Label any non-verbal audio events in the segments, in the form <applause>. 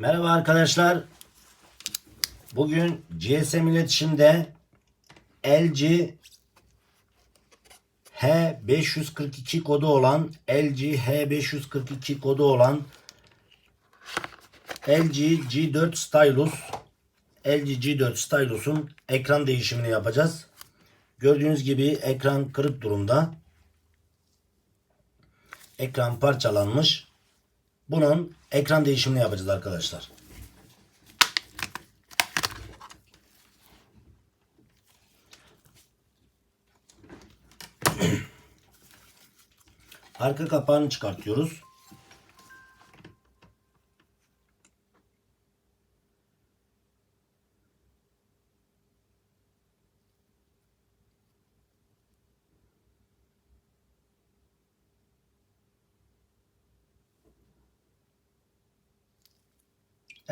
Merhaba arkadaşlar. Bugün GSM iletişimde LG H542 kodu olan LG H542 kodu olan LG G4 Stylus LG G4 Stylus'un ekran değişimini yapacağız. Gördüğünüz gibi ekran kırık durumda. Ekran parçalanmış. Bunun ekran değişimini yapacağız arkadaşlar. <clears throat> Arka kapağını çıkartıyoruz.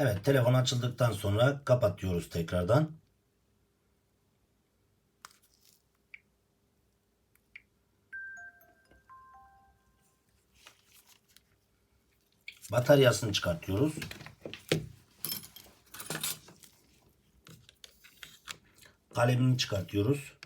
Evet, telefon açıldıktan sonra kapatıyoruz tekrardan. Bataryasını çıkartıyoruz. Kalemini çıkartıyoruz.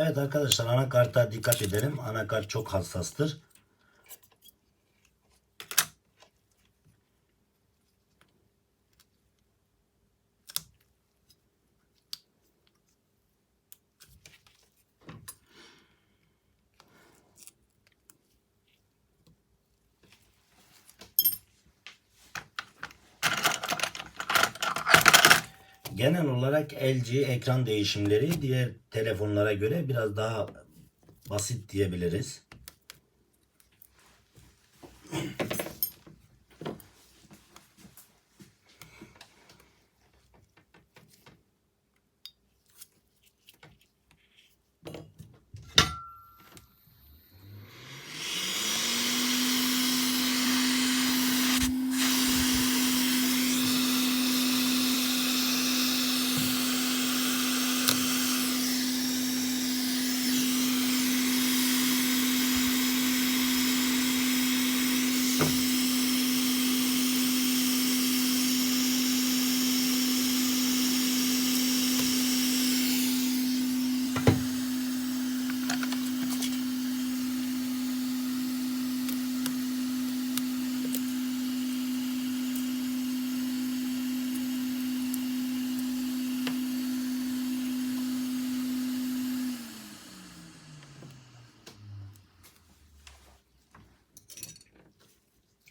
Evet arkadaşlar anakarta dikkat edelim. Anakart çok hassastır. Genel olarak LG ekran değişimleri diğer telefonlara göre biraz daha basit diyebiliriz.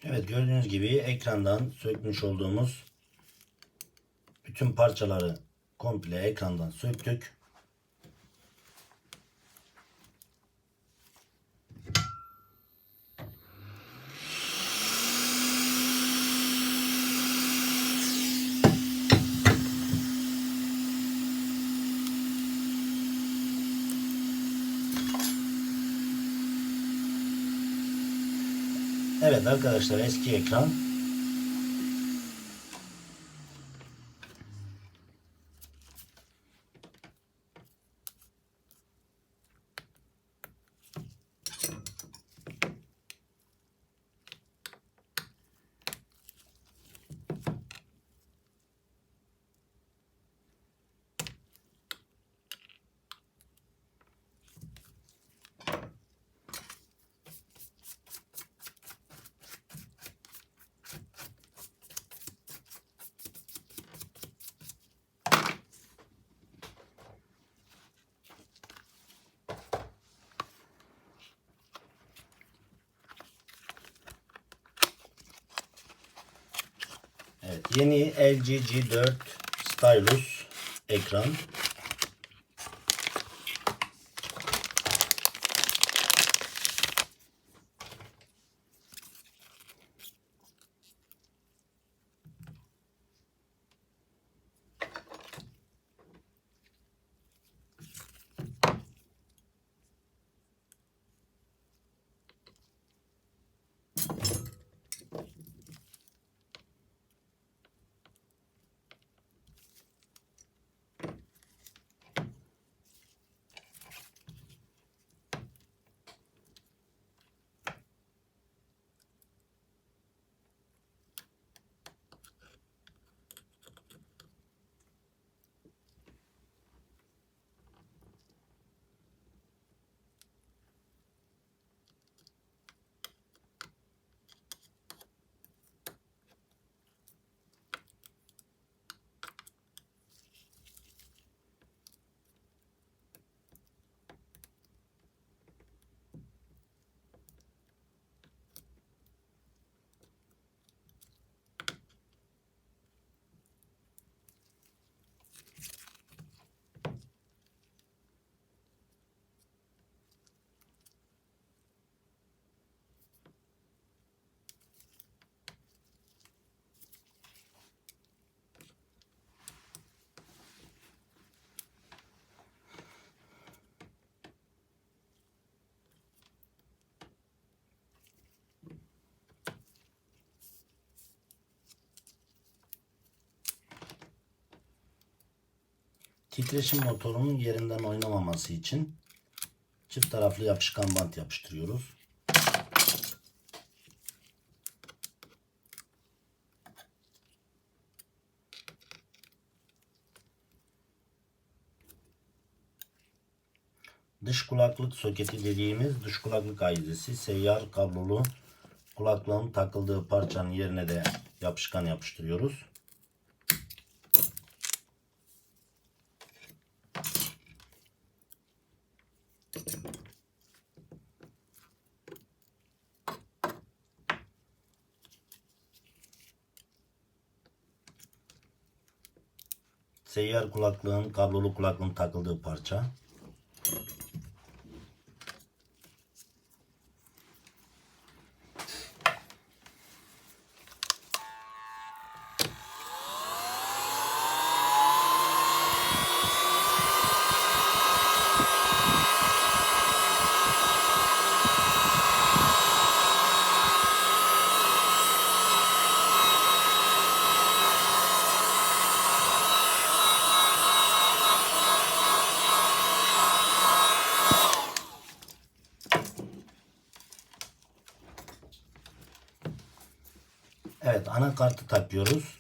Evet gördüğünüz gibi ekrandan sökmüş olduğumuz bütün parçaları komple ekrandan söktük. Evet arkadaşlar eski ekran. Evet, yeni LG G4 Stylus ekran. Titreşim motorunun yerinden oynamaması için çift taraflı yapışkan bant yapıştırıyoruz. Dış kulaklık soketi dediğimiz dış kulaklık ayizesi seyyar kablolu kulaklığın takıldığı parçanın yerine de yapışkan yapıştırıyoruz. Seyyar kulaklığın kablolu kulaklığın takıldığı parça. Evet anakartı takıyoruz.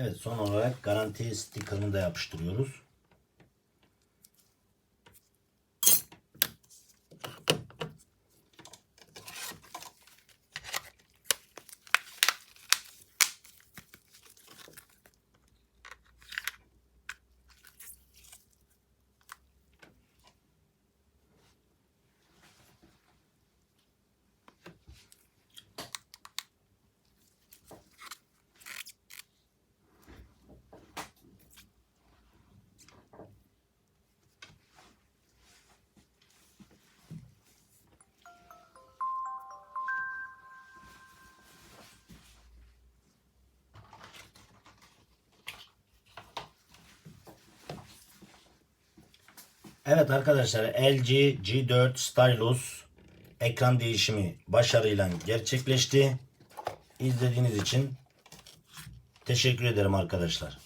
Evet son olarak garanti sticker'ını da yapıştırıyoruz. Evet arkadaşlar LG G4 Stylus ekran değişimi başarıyla gerçekleşti. İzlediğiniz için teşekkür ederim arkadaşlar.